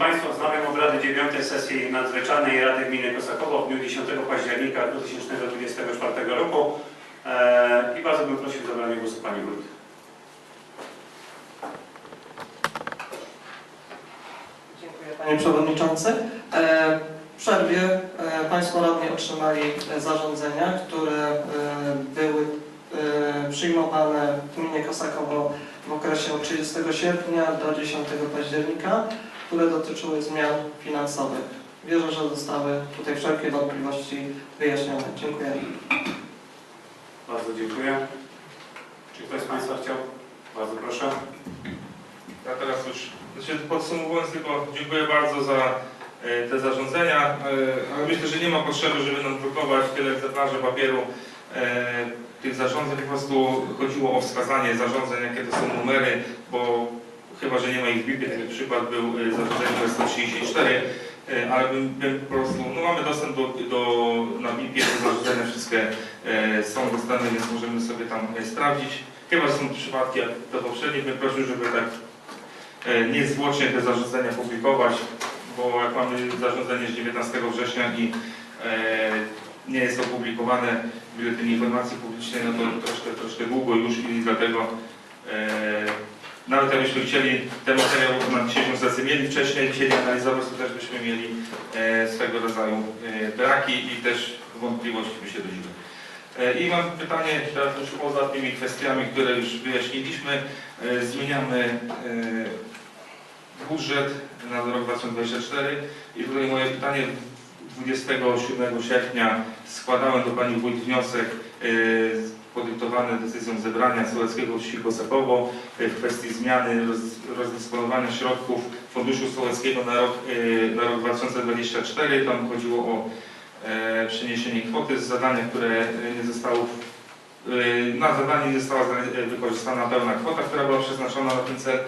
Państwa, wznawiam obrady 9 sesji nadzwyczajnej Rady Gminy Kosakowo w dniu 10 października 2024 roku. E, I bardzo bym prosił o zabranie głosu Pani Wójt. Dziękuję Panie Przewodniczący. E, W przerwie e, Państwo radni otrzymali zarządzenia, które były przyjmowane w gminie Kosakowo w okresie od 30 sierpnia do 10 października, które dotyczyły zmian finansowych. Wierzę, że zostały tutaj wszelkie wątpliwości wyjaśnione. Dziękuję. Bardzo dziękuję. Czy ktoś z Państwa chciał? Bardzo proszę. Ja teraz już, znaczy podsumowując tylko, dziękuję bardzo za e, te zarządzenia, e, myślę, że nie ma potrzeby, żeby nam drukować tyle egzemplarzy papieru e, tych zarządzeń. Po prostu chodziło o wskazanie zarządzeń, jakie to są numery, bo chyba, że nie ma ich w BIP-ie, taki przykład był zarządzenie numer 134, e, ale bym, po prostu, no mamy dostęp do, do na BIP-ie, te zarządzenia wszystkie e, są dostępne, więc możemy sobie tam e, sprawdzić. Chyba, są przypadki jak to poprzednie, bym prosił, żeby tak e, niezwłocznie te zarządzenia publikować, bo jak mamy zarządzenie z 19 września i nie jest opublikowane w Biuletynie Informacji Publicznej, no to troszkę, troszkę długo już i dlatego nawet jakbyśmy chcieli ten materiał na dzisiejszą sesję mieli wcześniej, chcieli analizować, to też byśmy mieli e, swego rodzaju e, braki i też wątpliwości by się rodziły. E, I mam pytanie teraz już poza tymi kwestiami, które już wyjaśniliśmy. Zmieniamy budżet na rok 2024 i tutaj moje pytanie 27 sierpnia składałem do Pani Wójt wniosek e, podyktowany decyzją zebrania Sołeckiego e, w kwestii zmiany roz, rozdysponowania środków Funduszu Sołeckiego na rok, e, na rok 2024. Tam chodziło o e, przeniesienie kwoty z zadania, które nie zostało na zadanie nie została wykorzystana pełna kwota, która była przeznaczona na ten cel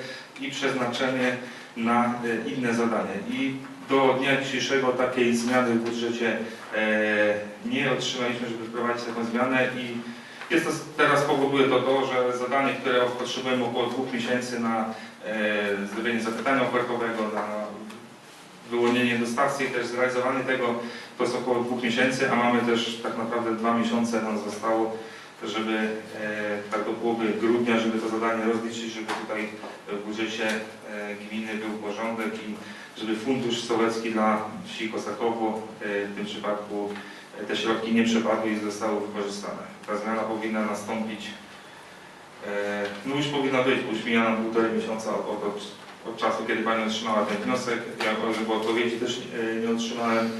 i przeznaczenie na inne zadanie. I do dnia dzisiejszego takiej zmiany w budżecie nie otrzymaliśmy, żeby wprowadzić taką zmianę i jest to, teraz powoduje to to, że zadanie, które potrzebujemy około dwóch miesięcy na e, zrobienie zapytania ofertowego, na wyłonienie dostawcy i też zrealizowanie tego, to jest około dwóch miesięcy, a mamy też tak naprawdę dwa miesiące nam zostało, żeby e, tak do połowy grudnia, żeby to zadanie rozliczyć, żeby tutaj w budżecie e, gminy był porządek i żeby fundusz sołecki dla wsi Kosakowo e, w tym przypadku te środki nie przepadły i zostały wykorzystane. Ta zmiana powinna nastąpić, e, no już powinna być, bo już mija nam półtorej miesiąca od, od, od czasu, kiedy Pani otrzymała ten wniosek. Ja żeby odpowiedzi też e, nie otrzymałem,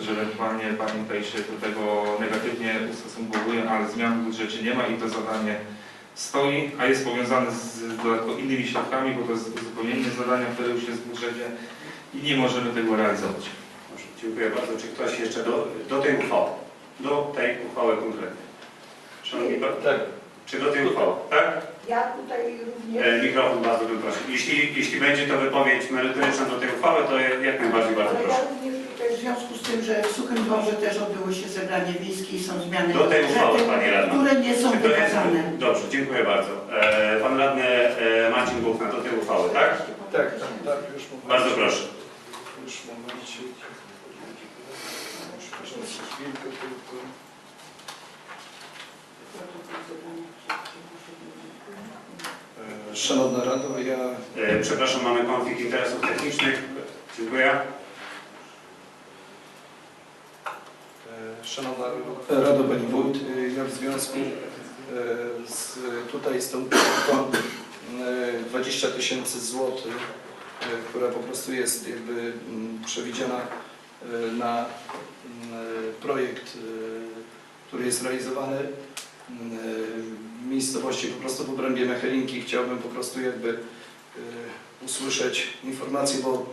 że ewentualnie Pani tutaj się do tego negatywnie ustosunkowuje, ale zmian w budżecie nie ma i to zadanie stoi, a jest powiązane z dodatkowo innymi środkami, bo to jest zupełnie inne zadania, które już jest w budżecie i nie możemy tego realizować. Dziękuję bardzo. Czy ktoś jeszcze do, do tej uchwały? Do tej uchwały konkretnie. Szanowni Państwo, Tak. czy do tej uchwały? Tak? Ja tutaj również. E, Mikrofon bardzo bym prosił. Jeśli, jeśli będzie to wypowiedź merytoryczna do tej uchwały, to jak najbardziej bardzo Ale ja proszę. również tutaj w związku z tym, że w Suchym Dworze też odbyło się zebranie wiejskie i są zmiany Do tej uchwały, budżety, Pani Radna. które nie są Czy to jest- wykazane. Dobrze, dziękuję bardzo. E, Pan radny e, Marcin Buchna do tej uchwały, tak? Tak, tak, tak, już momencie. Bardzo proszę. Już momencie. Jeszcze chwilkę tylko. Szanowna Rado, ja E, Przepraszam, mamy konflikt interesów technicznych. Dziękuję. E, Szanowna Rado Pani Wójt, e, ja w związku z, tutaj z tą kwotą e, 20 tysięcy złotych, która po prostu jest jakby mm, przewidziana na mm, e, projekt, e, który jest realizowany mm, e, w miejscowości po prostu w obrębie Mechelinki. Chciałbym po prostu jakby e, usłyszeć informację, bo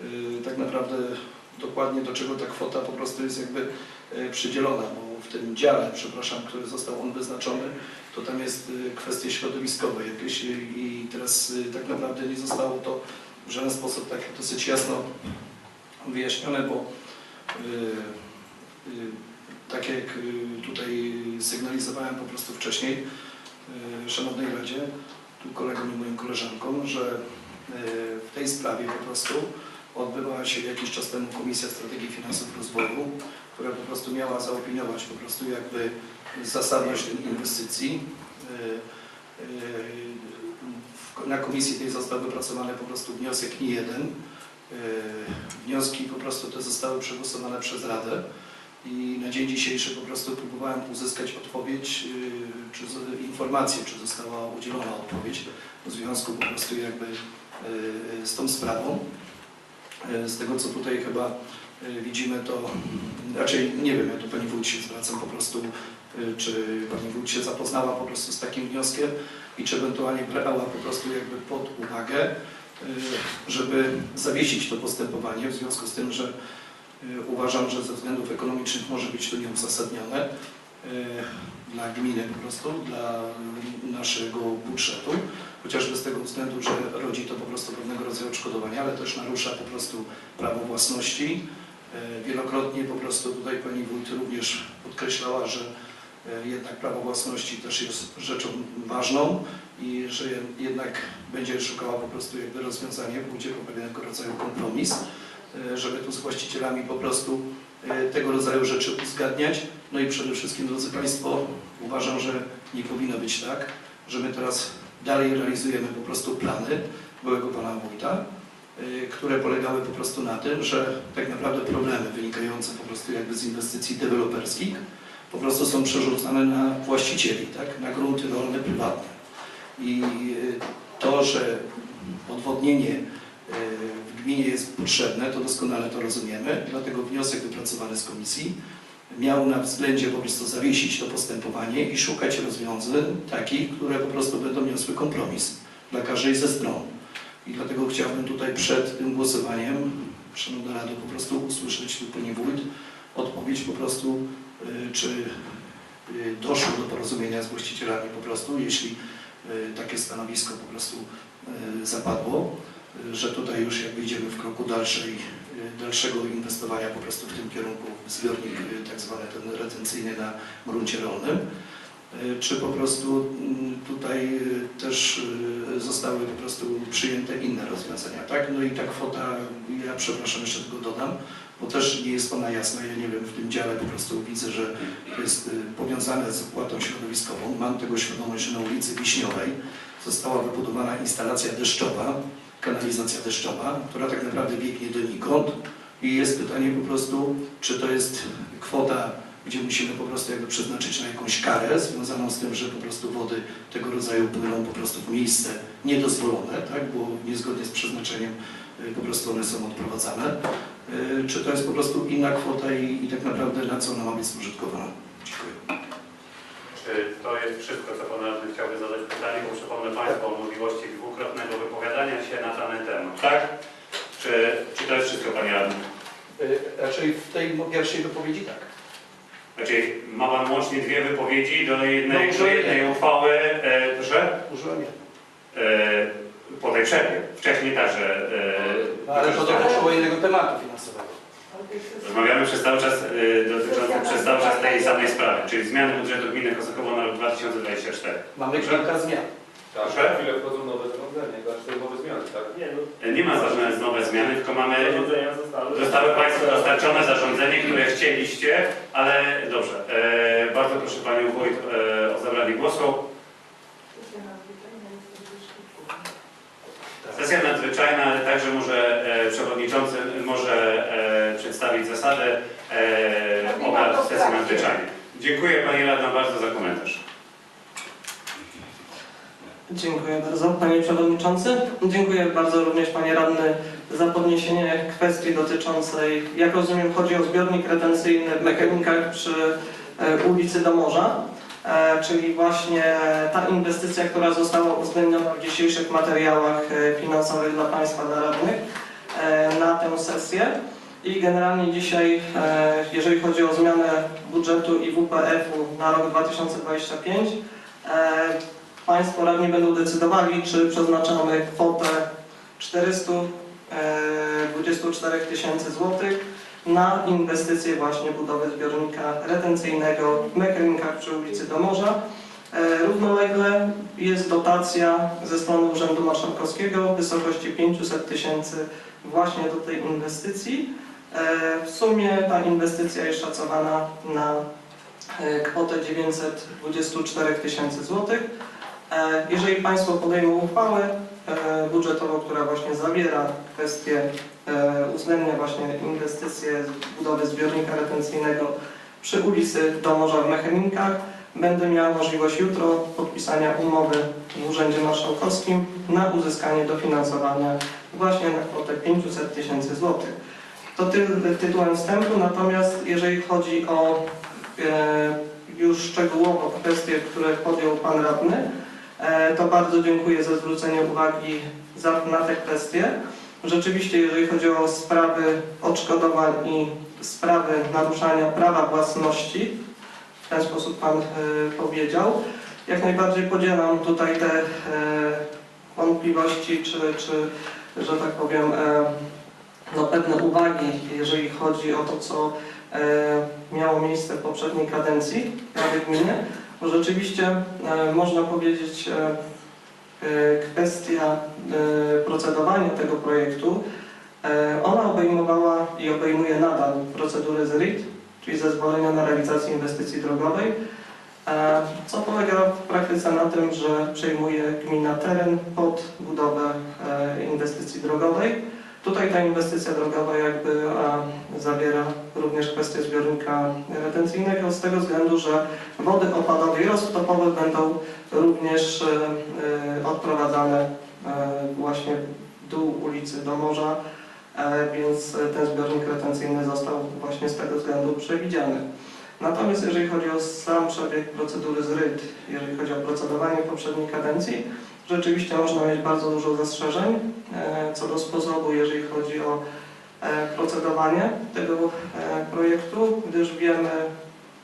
e, tak naprawdę dokładnie do czego ta kwota po prostu jest jakby e, przydzielona, bo w tym dziale, przepraszam, który został on wyznaczony, to tam jest e, kwestie środowiskowe jakieś e, i teraz e, tak naprawdę nie zostało to w żaden sposób tak dosyć jasno wyjaśnione, bo e, e, tak jak e, tutaj sygnalizowałem po prostu wcześniej Szanownej Radzie, tu kolegom i moim koleżankom, że w tej sprawie po prostu odbywała się jakiś czas temu Komisja Strategii Finansów Rozwoju, która po prostu miała zaopiniować po prostu jakby zasadność tej inwestycji. Na komisji tej został wypracowany po prostu wniosek nie jeden. E, Wnioski po prostu te zostały przegłosowane przez Radę i na dzień dzisiejszy po prostu próbowałem uzyskać odpowiedź, e, czy informację, czy została udzielona odpowiedź w związku po prostu jakby e, z tą sprawą. Z tego co tutaj chyba widzimy to, raczej nie wiem, ja do Pani Wójt się zwracam po prostu, czy Pani Wójt się zapoznała po prostu z takim wnioskiem i czy ewentualnie brała po prostu jakby pod uwagę, żeby zawiesić to postępowanie w związku z tym, że e, uważam, że ze względów ekonomicznych może być to nieuzasadnione e, dla gminy po prostu, dla naszego budżetu, chociażby z tego względu, że rodzi to po prostu pewnego rodzaju odszkodowania, ale też narusza po prostu prawo własności. Wielokrotnie po prostu tutaj Pani Wójt również podkreślała, że jednak prawo własności też jest rzeczą ważną i że jednak będzie szukała po prostu jakby rozwiązania, po pewnego rodzaju kompromis, e, żeby tu z właścicielami po prostu e, tego rodzaju rzeczy uzgadniać. No i przede wszystkim, drodzy Państwo, uważam, że nie powinno być tak, że my teraz dalej realizujemy po prostu plany byłego Pana Wójta, które polegały po prostu na tym, że tak naprawdę problemy wynikające po prostu jakby z inwestycji deweloperskich po prostu są przerzucane na właścicieli, tak, na grunty rolne prywatne. I y, to, że odwodnienie y, w gminie jest potrzebne, to doskonale to rozumiemy, dlatego wniosek wypracowany z komisji miał na względzie po prostu zawiesić to postępowanie i szukać rozwiązań takich, które po prostu będą niosły kompromis dla każdej ze stron. I dlatego chciałbym tutaj przed tym głosowaniem, Szanowna Rado, po prostu usłyszeć tu Pani Wójt odpowiedź po prostu, czy y, doszło do porozumienia z właścicielami po prostu, jeśli y, takie stanowisko po prostu y, zapadło, y, że tutaj już jakby idziemy w kroku dalszej, y, dalszego inwestowania po prostu w tym kierunku w zbiornik y, tak zwany ten retencyjny na gruncie rolnym. Y, Czy po prostu mm, tutaj y, też y, zostały po prostu przyjęte inne rozwiązania, tak? No i ta kwota, ja przepraszam, jeszcze tylko dodam, bo też nie jest ona jasna, ja nie wiem, w tym dziale po prostu widzę, że to jest y, powiązane z opłatą środowiskową. Mam tego świadomość, że na ulicy Wiśniowej została wybudowana instalacja deszczowa, kanalizacja deszczowa, która tak naprawdę biegnie donikąd i jest pytanie po prostu, czy to jest kwota gdzie musimy po prostu jakby przeznaczyć na jakąś karę związaną z tym, że po prostu wody tego rodzaju płyną po prostu w miejsce niedozwolone, tak, bo niezgodnie z przeznaczeniem po prostu one są odprowadzane. Y, Czy to jest po prostu inna kwota i, i tak naprawdę na co ona ma być spożytkowana? Dziękuję. Czy to jest wszystko, co Pan Radny chciałby zadać pytanie? Bo przypomnę Państwu o możliwości dwukrotnego wypowiadania się na dany temat, tak? Czy, czy to jest wszystko, Panie Radny? Y, Raczej w tej pierwszej wypowiedzi tak. Znaczy, ma Pan łącznie dwie wypowiedzi do jednej, No, do jednej uchwały, e, proszę? Użyłem. Po tej przerwie. Wcześniej także. E, Ale to dotyczyło innego tematu finansowego. Rozmawiamy przez cały czas e, dotyczącym przez cały czas tej samej sprawy, czyli zmiany budżetu gminy Kosokowo na rok 2024. Mamy kilka zmian. Tak, Proszę? za chwilę wchodzą nowe zarządzenia, znaczy nowe zmiany, tak? Nie, no E, Nie ma żadne nowe zmiany, tylko mamy zarządzenia zostały... Zostały Państwu dostarczone zarządzenie, które chcieliście, ale dobrze. E, bardzo proszę Panią Wójt e, o zabranie głosu. Sesja nadzwyczajna, ale także może e, Przewodniczący może e, przedstawić zasady e, obrad sesji nadzwyczajnej. Dziękuję Pani Radna bardzo za komentarz. Dziękuję bardzo Panie Przewodniczący. Dziękuję bardzo również Panie Radny za podniesienie kwestii dotyczącej, jak rozumiem, chodzi o zbiornik retencyjny w Mechanikach przy e, ulicy do Morza, czyli właśnie ta inwestycja, która została uwzględniona w dzisiejszych materiałach e, finansowych dla Państwa, dla radnych e, na tę sesję. I generalnie dzisiaj, e, jeżeli chodzi o zmianę budżetu i WPF-u na rok 2025, e, Państwo radni będą decydowali, czy przeznaczamy kwotę 424 tysięcy złotych na inwestycje właśnie budowy zbiornika retencyjnego w Mechelinkach przy ulicy do Morza. E, Równolegle jest dotacja ze strony Urzędu Marszałkowskiego w wysokości 500 tysięcy właśnie do tej inwestycji. E, W sumie ta inwestycja jest szacowana na e, kwotę 924 tysięcy złotych. Jeżeli Państwo podejmą uchwałę budżetową, która właśnie zawiera kwestię e, uwzględnia właśnie inwestycje budowy zbiornika retencyjnego przy ulicy Domorza w Mechelinkach, będę miał możliwość jutro podpisania umowy w Urzędzie Marszałkowskim na uzyskanie dofinansowania właśnie na kwotę 500 tysięcy złotych. To ty, tytułem wstępu, natomiast jeżeli chodzi o e, już szczegółowo kwestie, które podjął Pan Radny, e, to bardzo dziękuję za zwrócenie uwagi za, na te kwestie. Rzeczywiście, jeżeli chodzi o sprawy odszkodowań i sprawy naruszania prawa własności, w ten sposób Pan e, powiedział, jak najbardziej podzielam tutaj te e, wątpliwości, czy, czy że tak powiem, e, no, pewne uwagi, jeżeli chodzi o to, co miało miejsce w poprzedniej kadencji Rady Gminy, bo rzeczywiście można powiedzieć, e, kwestia e, procedowania tego projektu, e, ona obejmowała i obejmuje nadal procedury ZRIT, czyli zezwolenia na realizację inwestycji drogowej, e, co polega w praktyce na tym, że przejmuje gmina teren pod budowę e, inwestycji drogowej. Tutaj ta inwestycja drogowa jakby zawiera również kwestię zbiornika retencyjnego z tego względu, że wody opadowe i roztopowe będą również e, e, odprowadzane e, właśnie dół ulicy do morza, więc ten zbiornik retencyjny został właśnie z tego względu przewidziany. Natomiast jeżeli chodzi o sam przebieg procedury ZRYD, jeżeli chodzi o procedowanie w poprzedniej kadencji, rzeczywiście można mieć bardzo dużo zastrzeżeń e, co do sposobu, jeżeli chodzi o e, procedowanie tego e, projektu, gdyż wiemy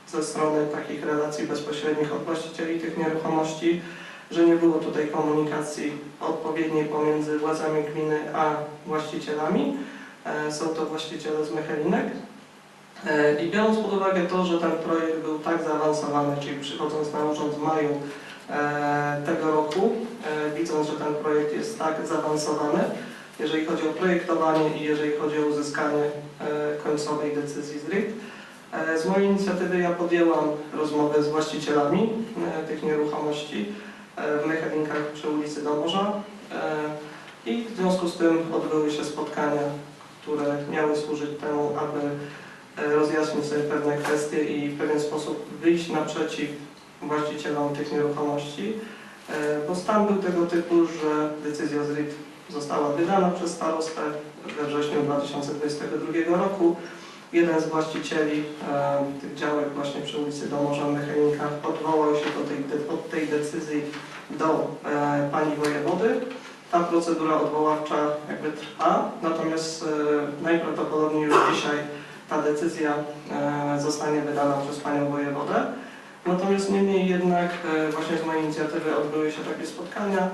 ze strony takich relacji bezpośrednich od właścicieli tych nieruchomości, że nie było tutaj komunikacji odpowiedniej pomiędzy władzami gminy a właścicielami. Są to właściciele z Mechelinek. I biorąc pod uwagę to, że ten projekt był tak zaawansowany, czyli przychodząc na urząd w maju tego roku, e, widząc, że ten projekt jest tak zaawansowany, jeżeli chodzi o projektowanie i jeżeli chodzi o uzyskanie e, końcowej decyzji z RIT, e, z mojej inicjatywy ja podjęłam rozmowę z właścicielami e, tych nieruchomości e, w Mechelinkach przy ulicy Domorza e, i w związku z tym odbyły się spotkania, które miały służyć temu, aby e, rozjaśnić sobie pewne kwestie i w pewien sposób wyjść naprzeciw właścicielom tych nieruchomości, e, bo stan był tego typu, że decyzja z RIT została wydana przez starostę we wrześniu 2022 roku. Jeden z właścicieli e, tych działek właśnie przy ulicy Domorza Mechanikach odwołał się do tej, od tej decyzji do e, pani wojewody. Ta procedura odwoławcza jakby trwa, natomiast najprawdopodobniej już dzisiaj ta decyzja zostanie wydana przez panią wojewodę. Natomiast niemniej jednak e, właśnie z mojej inicjatywy odbyły się takie spotkania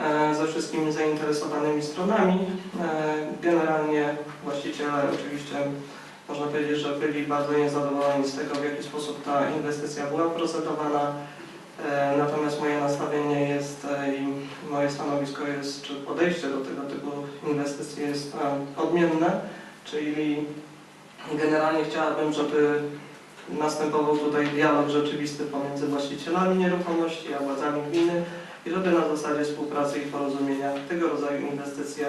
e, ze wszystkimi zainteresowanymi stronami. E, Generalnie właściciele oczywiście można powiedzieć, że byli bardzo niezadowoleni z tego, w jaki sposób ta inwestycja była procedowana. Natomiast moje nastawienie jest i moje stanowisko jest, czy podejście do tego typu inwestycji jest odmienne, czyli generalnie chciałabym, żeby następował tutaj dialog rzeczywisty pomiędzy właścicielami nieruchomości a władzami gminy i żeby na zasadzie współpracy i porozumienia tego rodzaju inwestycje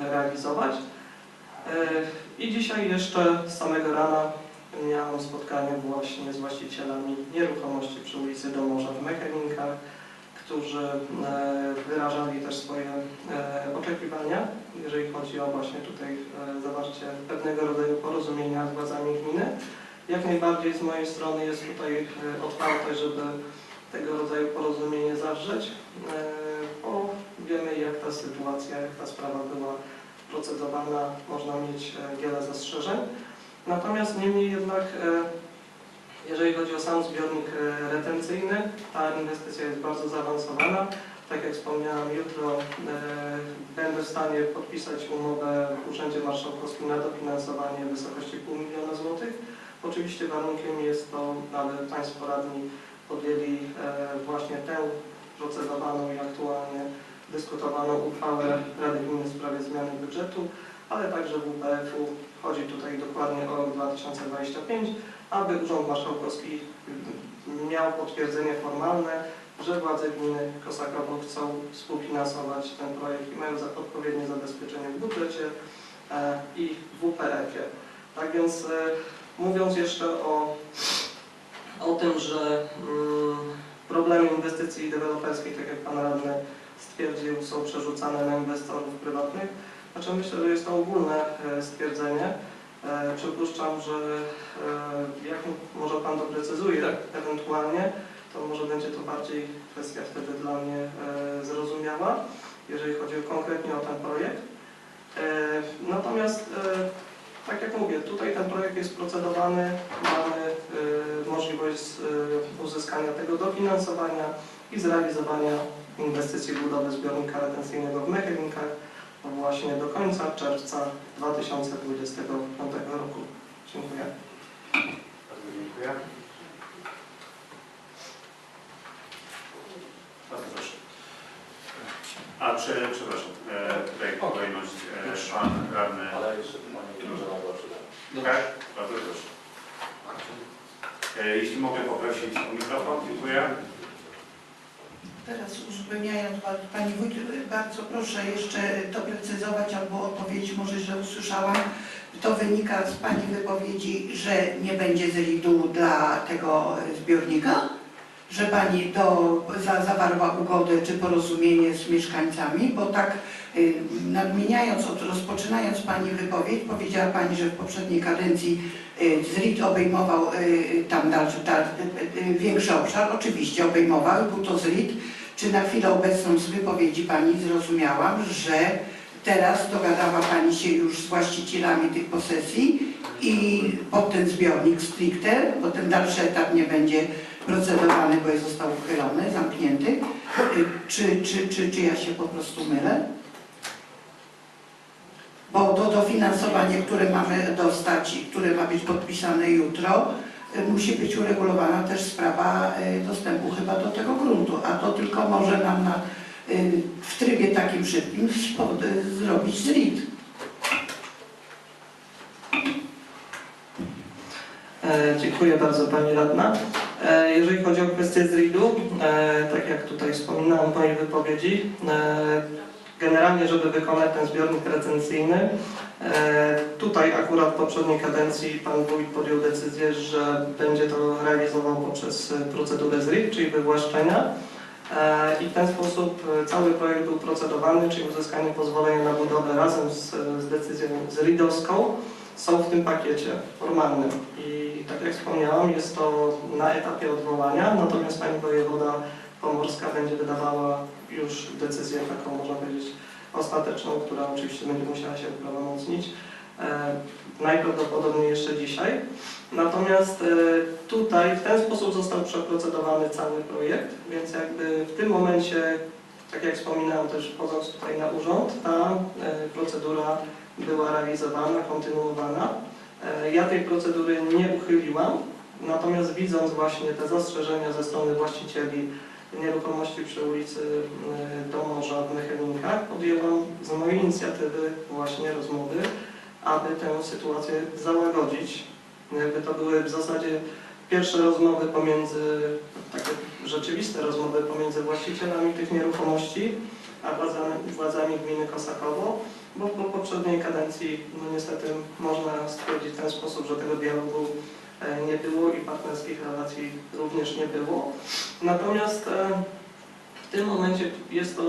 realizować. E, I dzisiaj jeszcze z samego rana miałem spotkanie właśnie z właścicielami nieruchomości przy ulicy Domorza w Mechelinkach, którzy e, wyrażali też swoje e, oczekiwania, jeżeli chodzi o właśnie tutaj zawarcie pewnego rodzaju porozumienia z władzami gminy. Jak najbardziej z mojej strony jest tutaj e, otwartość, żeby tego rodzaju porozumienie zawrzeć, e, bo wiemy jak ta sytuacja, jak ta sprawa była procedowana, można mieć e, wiele zastrzeżeń. Natomiast niemniej jednak, jeżeli chodzi o sam zbiornik retencyjny, ta inwestycja jest bardzo zaawansowana. Tak jak wspomniałam, jutro będę w stanie podpisać umowę w Urzędzie Marszałkowskim na dofinansowanie w wysokości pół miliona złotych. Oczywiście warunkiem jest to, aby Państwo radni podjęli e, właśnie tę procedowaną i aktualnie dyskutowaną uchwałę Rady Gminy w sprawie zmiany budżetu, ale także WPF-u. Chodzi tutaj dokładnie o rok 2025, aby Urząd Marszałkowski miał potwierdzenie formalne, że władze gminy Kosakowo chcą współfinansować ten projekt i mają odpowiednie zabezpieczenie w budżecie e, i WPF-ie. Tak więc e, mówiąc jeszcze o, o tym, że mm, problemy inwestycji deweloperskich, tak jak Pan Radny stwierdził, są przerzucane na inwestorów prywatnych, znaczy myślę, że jest to ogólne e, stwierdzenie. E, Przypuszczam, że e, jak może Pan doprecyzuje ewentualnie, to może będzie to bardziej kwestia wtedy dla mnie zrozumiała, jeżeli chodzi konkretnie o ten projekt. Natomiast, tak jak mówię, tutaj ten projekt jest procedowany, mamy e, możliwość e, uzyskania tego dofinansowania i zrealizowania inwestycji budowy zbiornika retencyjnego w Mechelinkach właśnie do końca czerwca 2025 roku. Dziękuję. Bardzo dziękuję. Bardzo proszę. A, czy, przepraszam, e, tutaj kolejność e, Pan Radny. Ale jeszcze Pani mną. Tak? Bardzo proszę. E, Jeśli mogę poprosić o mikrofon, dziękuję. Teraz uzupełniając Pani Wójt, bardzo proszę jeszcze doprecyzować albo odpowiedzieć, może źle usłyszałam. To wynika z Pani wypowiedzi, że nie będzie zelidu dla tego zbiornika? Że Pani do, za, zawarła ugodę czy porozumienie z mieszkańcami? Bo tak y, nadmieniając, od, rozpoczynając Pani wypowiedź, powiedziała Pani, że w poprzedniej kadencji y, ZRIT obejmował y, tam dalszy, dal, y, y, większy obszar. Oczywiście obejmował, był to ZRIT. Czy na chwilę obecną z wypowiedzi Pani zrozumiałam, że teraz dogadała Pani się już z właścicielami tych posesji i pod ten zbiornik stricte, bo ten dalszy etap nie będzie procedowany, bo został uchylony, zamknięty. Y, Czy, czy, czy, czy ja się po prostu mylę? Bo to dofinansowanie, które mamy dostać i które ma być podpisane jutro, y, musi być uregulowana też sprawa y, dostępu chyba do tego gruntu, a to tylko może nam na, w trybie takim szybkim zrobić ZRID. E, Dziękuję bardzo Pani Radna. E, Jeżeli chodzi o kwestię ZRID-u, e, tak jak tutaj wspominałem w mojej wypowiedzi, e, generalnie, żeby wykonać ten zbiornik retencyjny, e, tutaj akurat w poprzedniej kadencji Pan Wójt podjął decyzję, że będzie to realizował poprzez procedurę ZRID, czyli wywłaszczenia. I w ten sposób cały projekt był procedowany, czyli uzyskanie pozwolenia na budowę razem z, z decyzją ZRID-owską są w tym pakiecie formalnym. I tak jak wspomniałam, jest to na etapie odwołania, natomiast Pani Wojewoda Pomorska będzie wydawała już decyzję taką, można powiedzieć, ostateczną, która oczywiście będzie musiała się uprawomocnić. E, najprawdopodobniej jeszcze dzisiaj. Natomiast e, tutaj w ten sposób został przeprocedowany cały projekt, więc jakby w tym momencie, tak jak wspominałem też wchodząc tutaj na urząd, ta e, procedura była realizowana, kontynuowana. E, Ja tej procedury nie uchyliłam, natomiast widząc właśnie te zastrzeżenia ze strony właścicieli nieruchomości przy ulicy e, do morza w Mechelinkach, podjęłam z mojej inicjatywy właśnie rozmowy, aby tę sytuację załagodzić. Jakby to były w zasadzie pierwsze rozmowy pomiędzy, takie rzeczywiste rozmowy pomiędzy właścicielami tych nieruchomości, a władzami, władzami gminy Kosakowo, bo po poprzedniej kadencji no niestety można stwierdzić w ten sposób, że tego dialogu e, nie było i partnerskich relacji również nie było. Natomiast e, w tym momencie jest to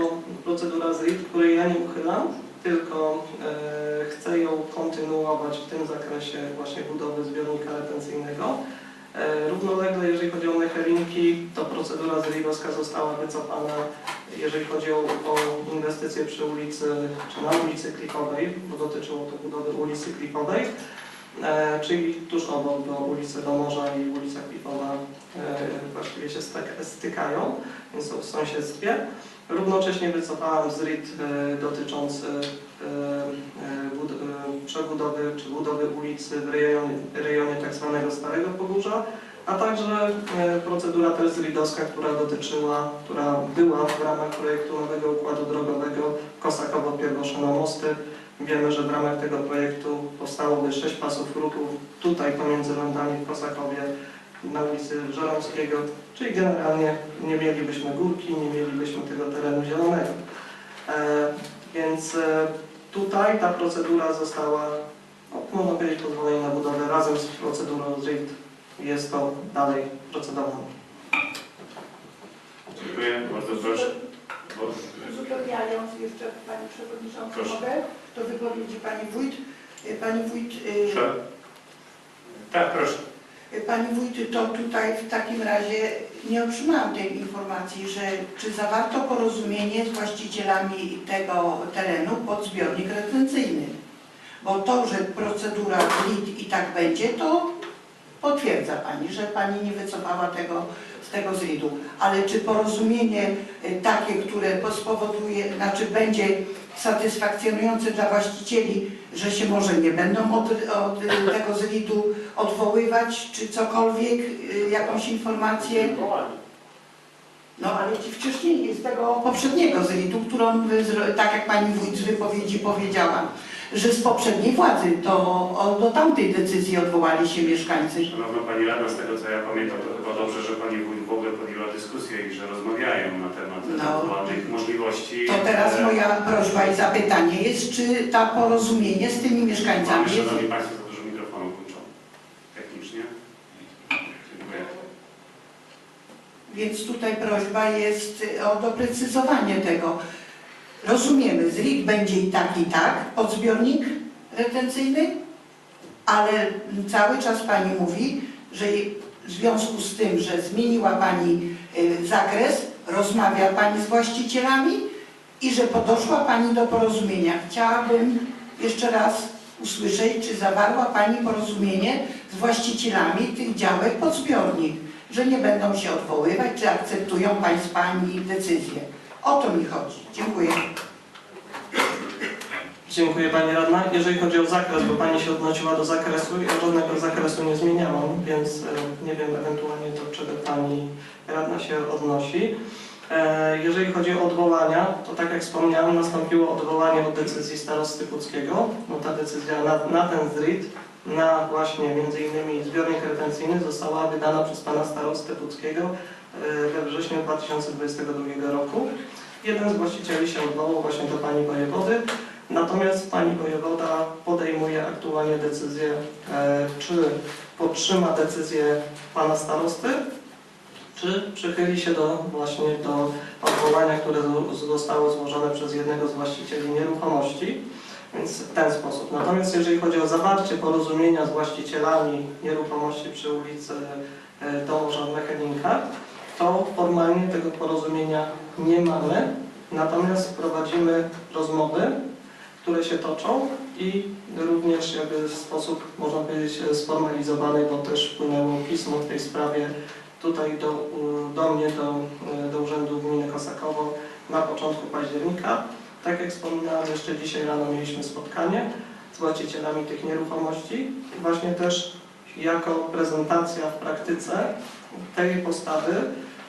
procedura ZRID, której ja nie uchylam, tylko e, chcę ją kontynuować w tym zakresie właśnie budowy zbiornika retencyjnego. E, Równolegle, jeżeli chodzi o mechelinki, to procedura ZRID-owska została wycofana, jeżeli chodzi o, o inwestycje przy ulicy, czy na ulicy Klifowej, bo dotyczyło to budowy ulicy Klifowej, e, czyli tuż obok do ulicy do Morza i ulica Klifowa e, właściwie się styk- stykają, więc są w sąsiedztwie. Równocześnie wycofałam ZRID e, dotyczący e, e, przebudowy czy budowy ulicy w rejonie, rejonie tak zwanego Starego Pogórza, a także e, procedura też która dotyczyła, która była w ramach projektu nowego układu drogowego Kosakowo-Pierwoszyno-Mosty. Wiemy, że w ramach tego projektu powstałoby sześć pasów ruchu tutaj pomiędzy lądami w Kosakowie na ulicy Żeromskiego, czyli generalnie nie mielibyśmy górki, nie mielibyśmy tego terenu zielonego. E, więc e, ta procedura została, no, można powiedzieć, pozwolenie na budowę razem z procedurą ZRIT jest to dalej procedowane. Dziękuję, bardzo proszę. Uzupełniając jeszcze Pani Przewodnicząca, Proszę. mogę? Do wypowiedzi Pani Wójt. Y, Pani Wójt, y, Proszę. Tak, proszę. Y, Pani Wójt, to tutaj w takim razie nie otrzymałam tej informacji, że czy zawarto porozumienie z właścicielami tego terenu pod zbiornik retencyjny. Bo to, że procedura LID i tak będzie, to potwierdza Pani, że Pani nie wycofała tego z tego ZRID-u. Ale czy porozumienie y, takie, które spowoduje, znaczy będzie satysfakcjonujące dla właścicieli, że się może nie będą od, od y, tego ZRID-u odwoływać, czy cokolwiek, y, jakąś informację? No ale ci wcześniej z tego poprzedniego ZRID-u, którą, zro- tak jak Pani Wójt z wypowiedzi powiedziała, że z poprzedniej władzy, to o, do tamtej decyzji odwołali się mieszkańcy. Szanowna Pani Radna, z tego co ja pamiętam, to chyba dobrze, że Pani Wójt w ogóle podjęła dyskusję i że rozmawiają na temat No. ewentualnych możliwości. To teraz e, moja prośba i zapytanie jest, czy ta porozumienie z tymi mieszkańcami Mamy, jest... Szanowni Państwo, za dużo mikrofonów włączonych. Technicznie. Dziękuję. Więc tutaj prośba jest o doprecyzowanie tego. Rozumiemy, ZRID będzie i tak, i tak, podzbiornik retencyjny, ale cały czas Pani mówi, że w związku z tym, że zmieniła Pani y, zakres, rozmawia Pani z właścicielami i że podeszła Pani do porozumienia. Chciałabym jeszcze raz usłyszeć, czy zawarła Pani porozumienie z właścicielami tych działek pod zbiornik, że nie będą się odwoływać, czy akceptują Państwo Pani decyzję. O to mi chodzi. Dziękuję. Dziękuję Pani Radna. Jeżeli chodzi o zakres, bo Pani się odnosiła do zakresu, ja żadnego zakresu nie zmieniałam, więc e, nie wiem ewentualnie do czego Pani Radna się odnosi. E, Jeżeli chodzi o odwołania, to tak jak wspomniałem, nastąpiło odwołanie od decyzji starosty Puckiego. No ta decyzja na, na ten ZRID, na właśnie między innymi zbiornik retencyjny została wydana przez Pana starostę Puckiego e, we wrześniu 2022 roku. Jeden z właścicieli się odwołał właśnie do Pani Wojewody. Natomiast pani wojewoda podejmuje aktualnie decyzję, e, czy podtrzyma decyzję pana starosty, czy przychyli się do właśnie do odwołania, które zo- zostało złożone przez jednego z właścicieli nieruchomości. Więc w ten sposób. Natomiast jeżeli chodzi o zawarcie porozumienia z właścicielami nieruchomości przy ulicy e, Dołża Mechelinka, to formalnie tego porozumienia nie mamy. Natomiast prowadzimy rozmowy które się toczą i również jakby w sposób, można powiedzieć, sformalizowany, bo też wpłynęło pismo w tej sprawie tutaj do, do mnie, do, do Urzędu Gminy Kosakowo na początku października. Tak jak wspominałem, jeszcze dzisiaj rano mieliśmy spotkanie z właścicielami tych nieruchomości. Właśnie też jako prezentacja w praktyce tej postawy,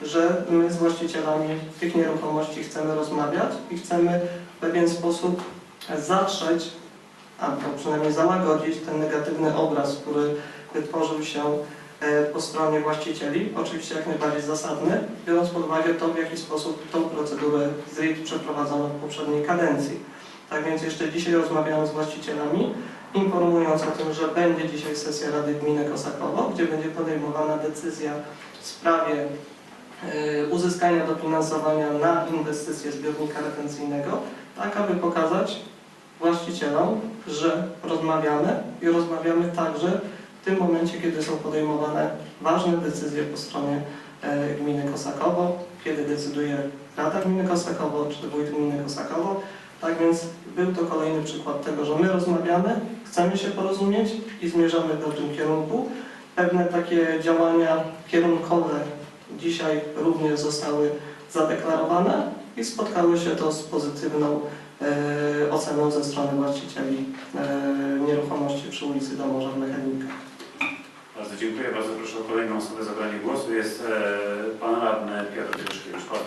że my z właścicielami tych nieruchomości chcemy rozmawiać i chcemy w pewien sposób zatrzeć, albo przynajmniej załagodzić ten negatywny obraz, który wytworzył się po stronie właścicieli, oczywiście jak najbardziej zasadny, biorąc pod uwagę to, w jaki sposób tą procedurę ZRID przeprowadzono w poprzedniej kadencji. Tak więc jeszcze dzisiaj rozmawiałem z właścicielami, informując o tym, że będzie dzisiaj sesja Rady Gminy Kosakowo, gdzie będzie podejmowana decyzja w sprawie e, uzyskania dofinansowania na inwestycje zbiornika retencyjnego, tak aby pokazać właścicielom, że rozmawiamy i rozmawiamy także w tym momencie, kiedy są podejmowane ważne decyzje po stronie e, gminy Kosakowo, kiedy decyduje Rada Gminy Kosakowo czy Wójt Gminy Kosakowo. Tak więc był to kolejny przykład tego, że my rozmawiamy, chcemy się porozumieć i zmierzamy w dobrym kierunku. Pewne takie działania kierunkowe dzisiaj również zostały zadeklarowane i spotkały się to z pozytywną e, oceną ze strony właścicieli e, nieruchomości przy ulicy Damorza w Mechanikach. Bardzo dziękuję. Bardzo proszę o kolejną osobę zabranie głosu. Jest e, pan radny Piotr. Bardzo